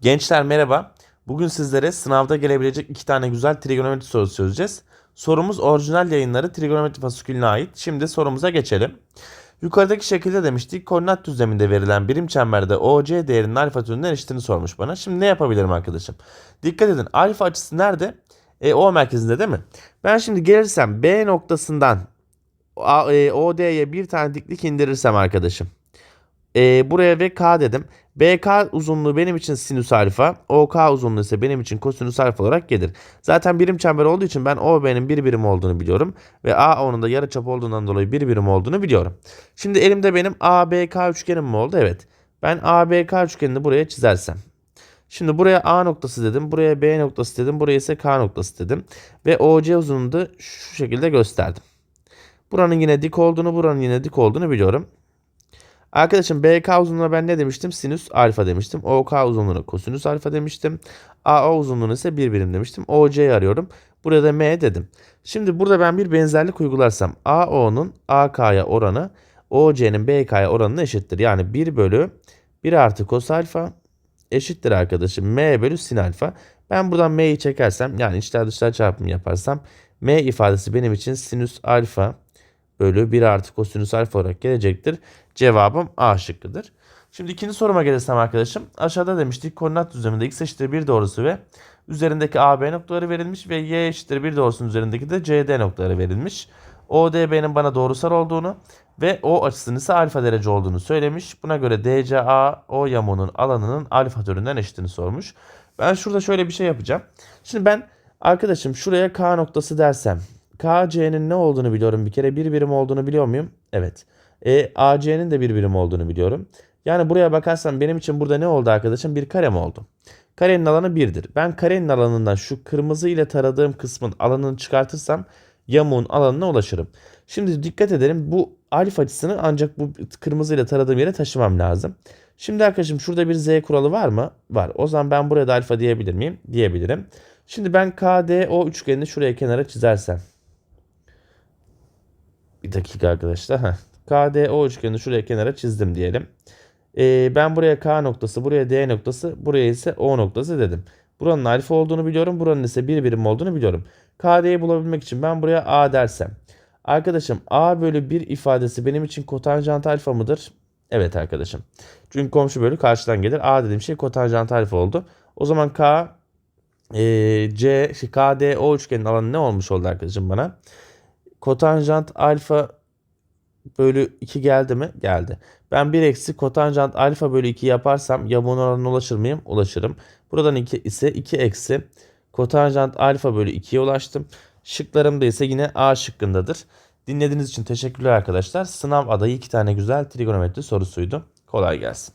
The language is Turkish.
Gençler merhaba. Bugün sizlere sınavda gelebilecek iki tane güzel trigonometri sorusu çözeceğiz. Sorumuz orijinal yayınları trigonometri fasikülüne ait. Şimdi sorumuza geçelim. Yukarıdaki şekilde demiştik koordinat düzleminde verilen birim çemberde OC değerinin alfa türünden eşitini sormuş bana. Şimdi ne yapabilirim arkadaşım? Dikkat edin alfa açısı nerede? E, o merkezinde değil mi? Ben şimdi gelirsem B noktasından e, OD'ye bir tane diklik indirirsem arkadaşım. E, buraya ve K dedim. BK uzunluğu benim için sinüs alfa. OK uzunluğu ise benim için kosinüs alfa olarak gelir. Zaten birim çember olduğu için ben OB'nin bir birim olduğunu biliyorum. Ve AO'nun da yarıçap olduğundan dolayı bir birim olduğunu biliyorum. Şimdi elimde benim ABK üçgenim mi oldu? Evet. Ben ABK üçgenini buraya çizersem. Şimdi buraya A noktası dedim. Buraya B noktası dedim. Buraya ise K noktası dedim. Ve OC uzunluğunu da şu şekilde gösterdim. Buranın yine dik olduğunu, buranın yine dik olduğunu biliyorum. Arkadaşım BK uzunluğuna ben ne demiştim? Sinüs alfa demiştim. OK uzunluğuna kosinüs alfa demiştim. AO uzunluğuna ise bir birim demiştim. OC'yi arıyorum. Burada da M dedim. Şimdi burada ben bir benzerlik uygularsam AO'nun AK'ya oranı OC'nin BK'ya oranına eşittir. Yani 1 bölü 1 artı kos alfa eşittir arkadaşım M bölü sin alfa. Ben buradan M'yi çekersem yani içler dışlar çarpımı yaparsam M ifadesi benim için sinüs alfa bölü 1 artı kosinüs alfa olarak gelecektir. Cevabım A şıkkıdır. Şimdi ikinci soruma gelirsem arkadaşım. Aşağıda demiştik koordinat düzleminde x eşittir 1 doğrusu ve üzerindeki AB noktaları verilmiş ve y eşittir 1 doğrusunun üzerindeki de CD noktaları verilmiş. ODB'nin bana doğrusal olduğunu ve O açısının ise alfa derece olduğunu söylemiş. Buna göre DCA O yamuğunun alanının alfa türünden eşitini sormuş. Ben şurada şöyle bir şey yapacağım. Şimdi ben arkadaşım şuraya K noktası dersem KC'nin ne olduğunu biliyorum bir kere. Bir birim olduğunu biliyor muyum? Evet. E, AC'nin de bir birim olduğunu biliyorum. Yani buraya bakarsam benim için burada ne oldu arkadaşım? Bir kare mi oldu? Karenin alanı 1'dir. Ben karenin alanından şu kırmızı ile taradığım kısmın alanını çıkartırsam yamuğun alanına ulaşırım. Şimdi dikkat edelim bu alfa açısını ancak bu kırmızı ile taradığım yere taşımam lazım. Şimdi arkadaşım şurada bir z kuralı var mı? Var. O zaman ben burada alfa diyebilir miyim? Diyebilirim. Şimdi ben KDO üçgenini şuraya kenara çizersem. Bir dakika arkadaşlar. Heh. KDO üçgenini şuraya kenara çizdim diyelim. Ee, ben buraya K noktası, buraya D noktası, buraya ise O noktası dedim. Buranın alfa olduğunu biliyorum. Buranın ise bir birim olduğunu biliyorum. KD'yi bulabilmek için ben buraya A dersem. Arkadaşım A bölü 1 ifadesi benim için kotanjant alfa mıdır? Evet arkadaşım. Çünkü komşu bölü karşıdan gelir. A dediğim şey kotanjant alfa oldu. O zaman K e, C, şey, KDO üçgenin alanı ne olmuş oldu arkadaşım bana? Kotanjant alfa bölü 2 geldi mi? Geldi. Ben 1 eksi kotanjant alfa bölü 2 yaparsam yamuğun oranına ulaşır mıyım? Ulaşırım. Buradan 2 ise 2 eksi kotanjant alfa bölü 2'ye ulaştım. Şıklarım da ise yine A şıkkındadır. Dinlediğiniz için teşekkürler arkadaşlar. Sınav adayı iki tane güzel trigonometri sorusuydu. Kolay gelsin.